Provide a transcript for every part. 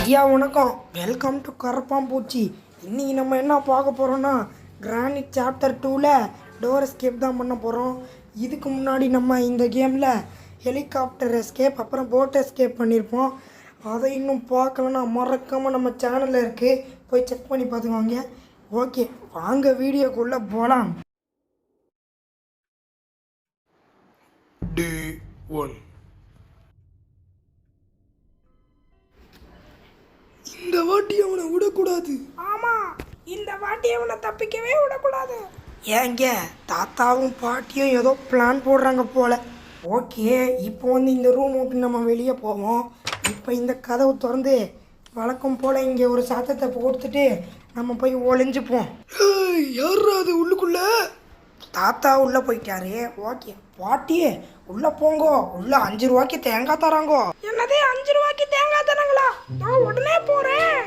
ஐயா வணக்கம். Welcome to கரப்பாம்பூச்சி இன்னைக்கு நம்ம என்ன பார்க்க போகிறோன்னா கிரானிட் சாப்டர் டூவில் டோர் எஸ்கேப் தான் பண்ண போகிறோம் இதுக்கு முன்னாடி நம்ம இந்த கேமில் ஹெலிகாப்டர் எஸ்கேப் அப்புறம் போட் எஸ்கேப் பண்ணியிருப்போம். அதை இன்னும் பார்க்கலன்னா மறக்காமல் நம்ம சேனலில் இருக்குது போய் செக் பண்ணி பார்த்துக்கோங்க. ஓகே வாங்க வீடியோக்குள்ளே போகலாம் டே ஒன் இந்த வாட்டி அவனை விடக்கூடாது. ஆமாம் இந்த வாட்டி அவனை தப்பிக்கவே விடக்கூடாது. ஏங்க தாத்தாவும் பாட்டியும் ஏதோ பிளான் போடுறாங்க போல. ஓகே இப்போ வந்து இந்த ரூம் விட்டு நம்ம வெளியே போவோம். இப்போ இந்த கதவு திறந்து வழக்கம் போல் இங்கே ஒரு சத்தத்தை போட்டுட்டு நம்ம போய் ஒளிஞ்சுப்போம். யார் அது உள்ளுக்குள்ள? தாத்தா உள்ளே போயிட்டாரு. ஓகே பாட்டி உள்ளே போங்கோ. உள்ள அஞ்சு ரூபாய்க்கு தேங்காய் தராங்கோ. என்னதே அஞ்சு ரூபாய்க்கு தேங்காய் தராங்களா? நான் உடனே போகிறேன்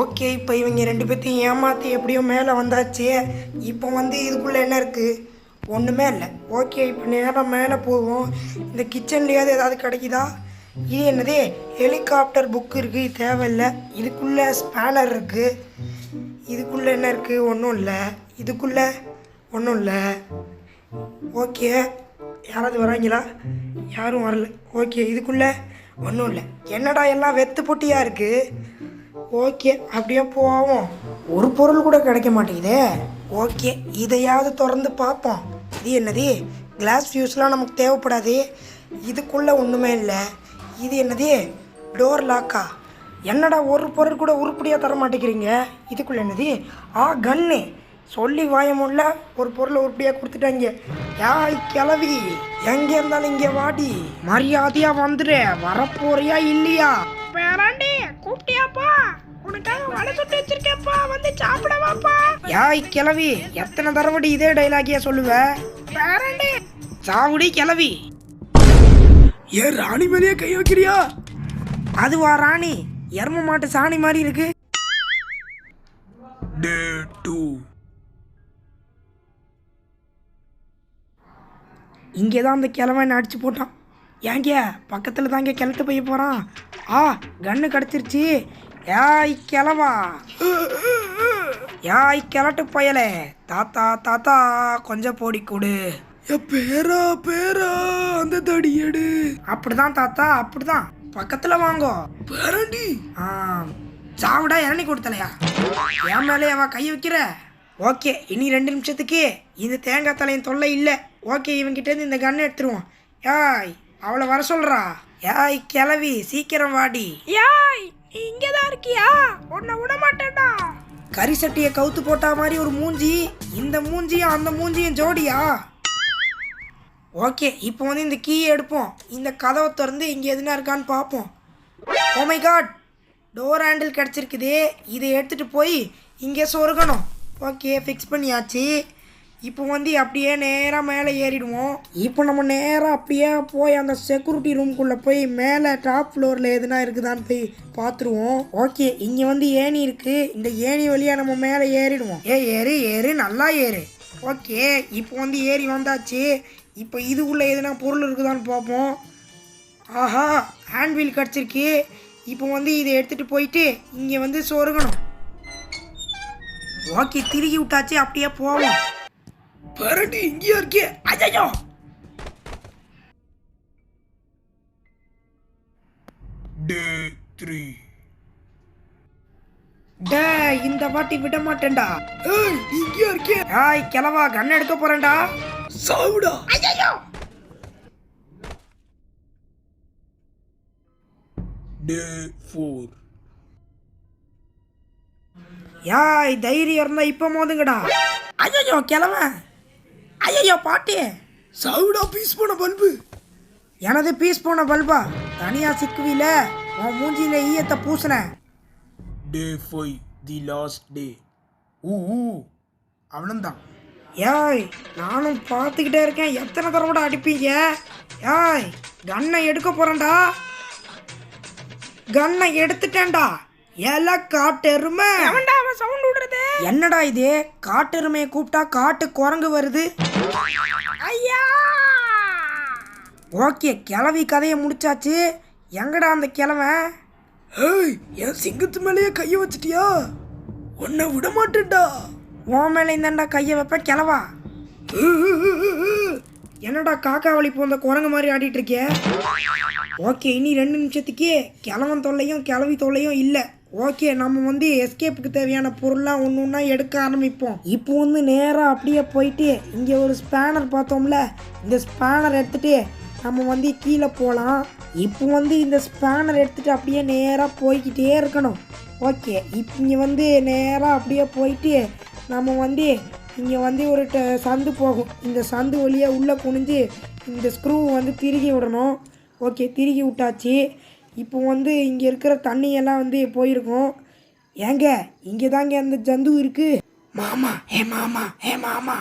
ஓகே இப்போ இவங்க ரெண்டு பேர்த்தையும் ஏமாற்றி எப்படியோ மேலே வந்தாச்சு. இப்போ வந்து இதுக்குள்ளே என்ன இருக்குது ஒன்றுமே இல்லை. ஓகே இப்போ நேராக மேலே போவோம். இந்த கிச்சன்லேயாவது ஏதாவது கிடைக்குதா? இது என்னது ஹெலிகாப்டர் புக் இருக்குது தேவையில்லை. இதுக்குள்ளே ஸ்பேனர் இருக்குது இதுக்குள்ளே என்ன இருக்குது ஒன்றும் இல்லை. இதுக்குள்ளே ஒன்றும் இல்லை. ஓகே. யாராவது வராங்களா யாரும் வரல. ஓகே இதுக்குள்ளே ஒன்றும் இல்லை. என்னடா எல்லாம் வெத்து பொட்டியாக இருக்குது ஓகே அப்படியே போவோம். ஒரு பொருள் கூட கிடைக்க மாட்டேங்குதே. ஓகே இதையாவது திறந்து பார்ப்போம். இது என்னது? கிளாஸ் ஃபியூஸ்லாம் நமக்கு தேவைப்படாது. இதுக்குள்ளே ஒன்றுமே இல்லை. இது என்னது? டோர் லாக்கா என்னடா ஒரு பொருள் கூட உருப்படியாக தர மாட்டேங்கிறீங்க? இதுக்குள்ளே என்னது? ஆ கன்னு சொல்லி வாய முடியல ஒரு பொருளை உருப்படியாக கொடுத்துட்டாங்க. யாய் கிளவி எங்கே இருந்தாலும் இங்கே வாடி. மரியாதையா வந்துடு வரப்போறியா இல்லையா? பேராண்டி கூப்பிட்டியாப்பா உனக்காக வடை சுட்டு வச்சிருக்கேப்பா வந்து சாப்பிடவாப்பா யாய் கிளவி எத்தனை தடவை இதே டைலாகியா சொல்லுவ? பேராண்டி. சாவுடி கிளவி ஏன் ராணி மேலேயே கை வைக்கிறியா? அதுவா ராணி எரும மாட்டு சாணி மாதிரி இருக்கு. டே டூ இங்கே தான் அந்த கிழவன் அடிச்சு போட்டான். ஏங்க பக்கத்தில் தாங்க கிளத்து போய் போகிறான் ஆ கன்று கிடச்சிருச்சு. ஏய் கிழவா. ஏய் கிழட்டு பயலே. தாத்தா தாத்தா கொஞ்சம் போடி கொடு. ஏ பேரா பேரா அந்த தடி எடு. அப்படிதான் தாத்தா அப்படிதான். பக்கத்தில் வாங்கோ. பேராண்டி. ஆ சாவுடா இறனி கொடுத்தலையா? என் மேலே அவன் கை வைக்கிற. ஓகே இனி ரெண்டு நிமிஷத்துக்கு இந்த தேங்காய் தலையின் தொல்லை இல்லை. ஓகே இவன்கிட்டேருந்து இந்த கன் எடுத்துருவோம். ஏய் அவளை வர சொல்றா. ஏய் கிளவி சீக்கிரம் வாடி. ஏய் நீ இங்கே தான் இருக்கியா? உன்னை விட மாட்டேன்டா கறி சட்டியை கவுத்து போட்டா மாதிரி ஒரு மூஞ்சி இந்த மூஞ்சியும் அந்த மூஞ்சியும் ஜோடியா? ஓகே இப்போ வந்து இந்த கீயை எடுப்போம். இந்த கதவை திறந்து இங்கே எதுனா இருக்கான்னு பார்ப்போம். Oh my god door handle கிடச்சிருக்குது. இதை எடுத்துகிட்டு போய் இங்கே சொருகணும். ஓகே ஃபிக்ஸ் பண்ணியாச்சு. இப்போ வந்து அப்படியே நேராக மேலே ஏறிடுவோம். இப்போ நம்ம நேராக அப்படியே போய் அந்த செக்யூரிட்டி ரூம்குள்ளே போய் மேலே டாப் ஃப்ளோரில் எதுனா இருக்குதான்னு போய் பார்த்துருவோம். ஓகே இங்கே வந்து ஏணி இருக்குது இந்த ஏணி வழியாக நம்ம மேலே ஏறிடுவோம். ஏ ஏறு ஏறு நல்லா ஏறு. ஓகே இப்போ வந்து ஏறி வந்தாச்சு. இப்போ இதுக்குள்ளே எதுனா பொருள் இருக்குதான்னு பார்ப்போம். ஆஹா ஹேண்ட்வீல் கிடச்சிருக்கு. இப்போ வந்து இதை எடுத்துகிட்டு போயிட்டு இங்கே வந்து சொருகணும். ஓகே திருகி விட்டாச்சு அப்படியே போவோம் பேராண்டி இங்கேயா இருக்கே. Ajio day three. டே இந்த வாட்டி விட மாட்டேன்டா. ஏய் இங்கேயா இருக்கே. ஆய் கிளவா கன் எடுக்க போறேன்டா. சாவுடா. அஜயோ டே ஃபோர். யாய் தைரியம் இருந்தா இப்போ மோதுங்கடா. அஜயோ கிளவன் அஜயோ பாட்டி. சாவுடா பீஸ் போன பல்பு. எனது பீஸ் போன பல்பா? தனியா சிக்குவில உன் மூஞ்சியில ஈயத்தை பூசினேன். Day five the last day ஊ ஊ. அவனந்தான் ஏய் நானும் பார்த்துக்கிட்டே இருக்கேன். எத்தனை தடவை அடிப்பீங்க? ஏய் கன்னை எடுக்க போறேன்டா. கன்னை எடுத்துட்டேன்டா. எல காட்டெருமை. சவுண்ட் விடுறது. என்னடா இது? காட்டெருமையை கூப்பிட்டா காட்டு குரங்கு வருது. ஐயா! ஓகே கிளவி கதையை முடிச்சாச்சு. எங்கடா அந்த கிழவன்? ஏய் என் சிங்கத்து மேலேயே கையை வச்சிட்டியா? உன்னை விட மாட்டேன்டா உன் மேலே இந்தாண்டா கையை வைப்பேன் கிளவா என்னடா காக்கா வழி போந்த குரங்கு மாதிரி ஆடிட்டு இருக்கிய ஓகே இனி ரெண்டு நிமிஷத்துக்கு கிழவன் தொல்லையும் கிளவி தொல்லையும் இல்லை. ஓகே நம்ம வந்து எஸ்கேப்புக்கு தேவையான பொருள்லாம் ஒன்று ஒன்றா எடுக்க ஆரம்பிப்போம். இப்போ வந்து நேராக அப்படியே போயிட்டு இங்கே ஒரு ஸ்பேனர் பார்த்தோம்ல இந்த ஸ்பேனர் எடுத்துகிட்டு நம்ம வந்து கீழே போகலாம் இப்போ வந்து இந்த ஸ்பேனர் எடுத்துகிட்டு அப்படியே நேராக போய்கிட்டே இருக்கணும். ஓகே இப்போ இங்கே வந்து நேராக அப்படியே போயிட்டு நம்ம வந்து இங்கே வந்து ஒரு ட- சந்து போகும். இந்த சந்து வழியாக உள்ளே குனிஞ்சு இந்த ஸ்க்ரூ வந்து திருகி விடணும். ஓகே திருகி விட்டாச்சு. இப்போ வந்து இங்கே இருக்கிற தண்ணியெல்லாம் வந்து போயிருக்கும். ஏங்க இங்கே தாங்க அந்த ஜந்து இருக்கு. மாமா ஏ மாமா ஏ மாமா.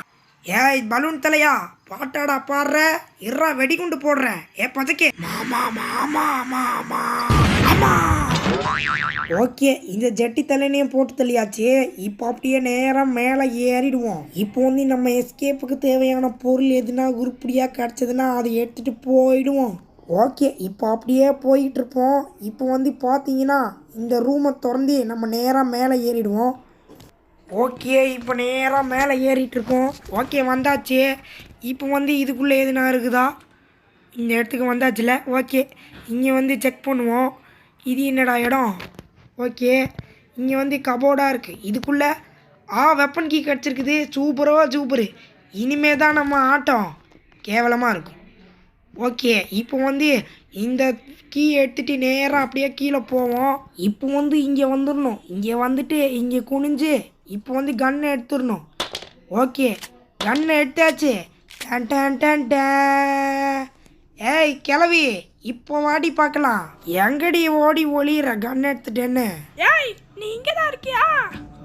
ஏய் பலூன் தலையா? பாட்டாடா பாடுற? இறா வெடிகுண்டு போடுற? ஏ பதக்கே. மாமா மாமா மாமா மாமா. ஓகே இந்த ஜட்டி தலைனையும் போட்டு தள்ளியாச்சு. இப்போ அப்படியே நேரம் மேலே ஏறிடுவோம். இப்போ வந்து நம்ம எஸ்கேப்புக்கு தேவையான பொருள் எதுனா உருப்படியாக கிடச்சதுன்னா அதை எடுத்துகிட்டு போயிடுவோம். ஓகே இப்போ அப்படியே போயிட்டுருப்போம். இப்போ வந்து பார்த்தீங்கன்னா இந்த ரூமை திறந்து நம்ம நேராக மேலே ஏறிடுவோம். ஓகே இப்போ நேராக மேலே ஏறிட்டுருக்கோம் ஓகே வந்தாச்சு. இப்போ வந்து இதுக்குள்ளே எதுனா இருக்குதா? இந்த இடத்துக்கு வந்தாச்சுல? ஓகே இங்கே வந்து செக் பண்ணுவோம். இது என்னடா இடம்? ஓகே இங்கே வந்து கபோர்டாக இருக்குது இதுக்குள்ளே ஆ வெப்பன் கீ கிடச்சிருக்குது. சூப்பரோ சூப்பரு. இனிமே தான் நம்ம ஆட்டம். கேவலமாக இருக்கும். ஓகே இப்போ வந்து இந்த கீ எடுத்துட்டு நேராக அப்படியே கீழே போவோம். இப்போ வந்து இங்கே வந்துடணும் இங்கே வந்துட்டு இங்கே குனிஞ்சு இப்போ வந்து கன்னை எடுத்துடணும் ஓகே கன்னை எடுத்தாச்சு. Done done done. ஏய் கிளவி இப்போ வாடி பார்க்கலாம். எங்கடி ஓடி ஒளியிற கன் எடுத்துட்டேன்னு? ஏய் நீ இங்கே தான் இருக்கியா?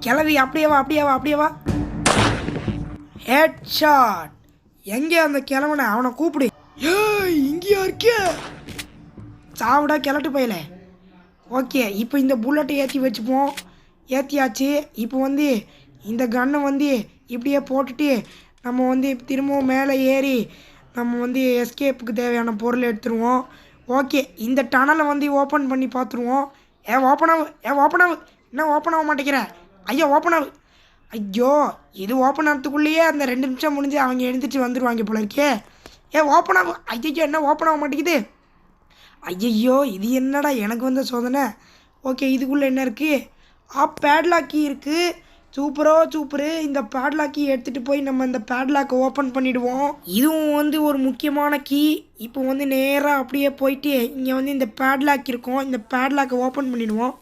கிளவி அப்படியே வா அப்படியே வா அப்படியே வா. ஹெட் ஷாட் எங்கே அந்த கிழவனை? அவனை கூப்பிடு. ஏய் இங்கேயா இருக்கே. சாவிடா கிளட்டு போயில. ஓகே இப்போ இந்த புல்லட்டை ஏற்றி வச்சுப்போம். ஏற்றியாச்சு இப்போ வந்து இந்த கன்னை வந்து இப்படியே போட்டுட்டு நம்ம வந்து திரும்பவும் மேலே ஏறி நம்ம வந்து எஸ்கேப்புக்கு தேவையான பொருள் எடுத்துருவோம். ஓகே இந்த டனலை வந்து ஓப்பன் பண்ணி பார்த்துருவோம். ஏ ஓப்பன் ஆகு ஏ ஓப்பன் ஆகு என்ன ஓப்பன் ஆக மாட்டேங்கிற? ஐயோ ஓப்பன் ஆகு ஐயோ இது ஓப்பன் ஆகிறதுக்குள்ளேயே அந்த ரெண்டு நிமிஷம் முடிஞ்சு அவங்க எழுந்திரிச்சு வந்துடுவாங்க போல இருக்கே. ஏன் ஓப்பன் ஆகும் ஐயோ என்ன ஓப்பன் ஆக மாட்டேங்குது? ஐயையோ இது என்னடா எனக்கு வந்த சோதனை? ஓகே இதுக்குள்ளே என்ன இருக்குது ஆ பேட்லாக்கி இருக்குது சூப்பரோ சூப்பரு. இந்த பேட்லாக்கி எடுத்துகிட்டு போய் நம்ம இந்த பேட்லாக்கை ஓப்பன் பண்ணிவிடுவோம் இதுவும் வந்து ஒரு முக்கியமான கீ இப்போ வந்து நேராக அப்படியே போயிட்டு இங்கே வந்து இந்த பேட்லாக் இருக்கும். இந்த பேட்லாக்கை ஓப்பன் பண்ணிவிடுவோம்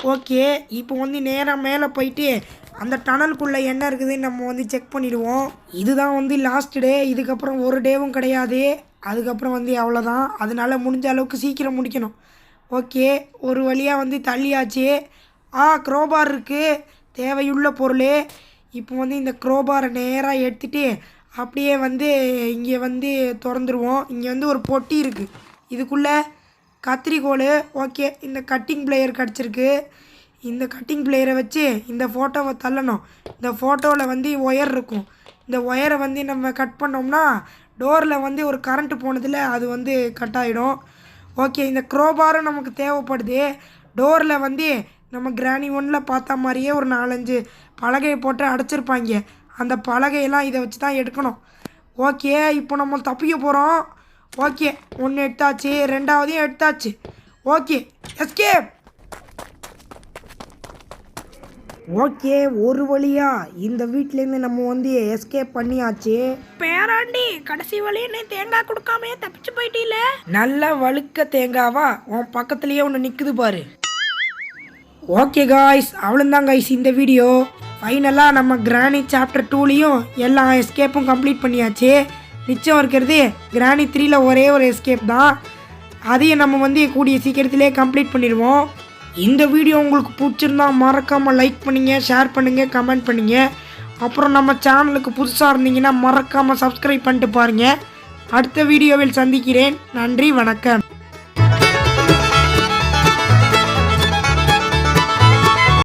ஓகே இப்போ வந்து நேராக மேலே போயிட்டு அந்த டனலுக்குள்ளே என்ன இருக்குதுன்னு நம்ம வந்து செக் பண்ணிடுவோம். இதுதான் வந்து லாஸ்ட் டே இதுக்கப்புறம் ஒரு டேவும் கிடையாது. அதுக்கப்புறம் வந்து அவ்வளோதான் அதனால் முடிஞ்ச அளவுக்கு சீக்கிரம் முடிக்கணும். ஓகே ஒரு வழியாக வந்து தள்ளியாச்சு. ஆ க்ரோபார் இருக்குது தேவையுள்ள பொருள். இப்போ வந்து இந்த க்ரோபாரை நேராக எடுத்துகிட்டு அப்படியே வந்து இங்கே வந்து திறந்துருவோம். இங்கே வந்து ஒரு பொட்டி இருக்குது இதுக்குள்ளே கத்திரிக்கோள். ஓகே இந்த கட்டிங் பிளேயர் கிடச்சிருக்கு. இந்த கட்டிங் பிளேயரை வச்சு இந்த ஃபோட்டோவை தள்ளணும். இந்த ஃபோட்டோவில் வந்து ஒயர் இருக்கும். இந்த ஒயரை வந்து நம்ம கட் பண்ணோம்னா டோரில் வந்து ஒரு கரண்ட்டு போனதில் அது வந்து கட் ஆகிடும் ஓகே இந்த க்ரோபாரும் நமக்கு தேவைப்படுது. டோரில் வந்து நம்ம கிராணி ஒன்றில் பார்த்த மாதிரியே ஒரு நாலஞ்சு பலகையை போட்டு அடைச்சிருப்பாங்க. அந்த பலகையெல்லாம் இதை வச்சு தான் எடுக்கணும். ஓகே இப்போ நம்ம தப்பிக்க போகிறோம் ஓகே ஒன்று எடுத்தாச்சு ரெண்டாவதையும் எடுத்தாச்சு. Okay escape. ஓகே ஒரு வழியா இந்த வீட்டிலேருந்து நம்ம வந்து எஸ்கேப் பண்ணியாச்சு. பேராண்டி கடைசி வழியே நீ தேங்காய் கொடுக்காமையே தப்பிச்சு போயிட்டீல? நல்ல வழுக்க தேங்காவா? உன் பக்கத்துலேயே ஒன்று நிற்குது பாரு. ஓகே காய்ஸ் அவ்வளோதான் காய்ஸ் இந்த வீடியோ. ஃபைனலாக நம்ம கிராணி சாப்டர் டூலேயும் எல்லா எஸ்கேப்பும் கம்ப்ளீட் பண்ணியாச்சு. மிச்சம் இருக்கிறது. கிராணி த்ரீல ஒரே ஒரு எஸ்கேப் தான். அதையும் நம்ம வந்து கூடிய சீக்கிரத்திலே கம்ப்ளீட் பண்ணிடுவோம். இந்த வீடியோ உங்களுக்கு பிடிச்சிருந்தா மறக்காமல் லைக் பண்ணுங்க ஷேர் பண்ணுங்கள் கமெண்ட் பண்ணுங்க. அப்புறம் நம்ம சேனலுக்கு புதுசாக இருந்தீங்கன்னா மறக்காமல் சப்ஸ்கிரைப் பண்ணிட்டு பாருங்கள் அடுத்த வீடியோவில் சந்திக்கிறேன். நன்றி வணக்கம்.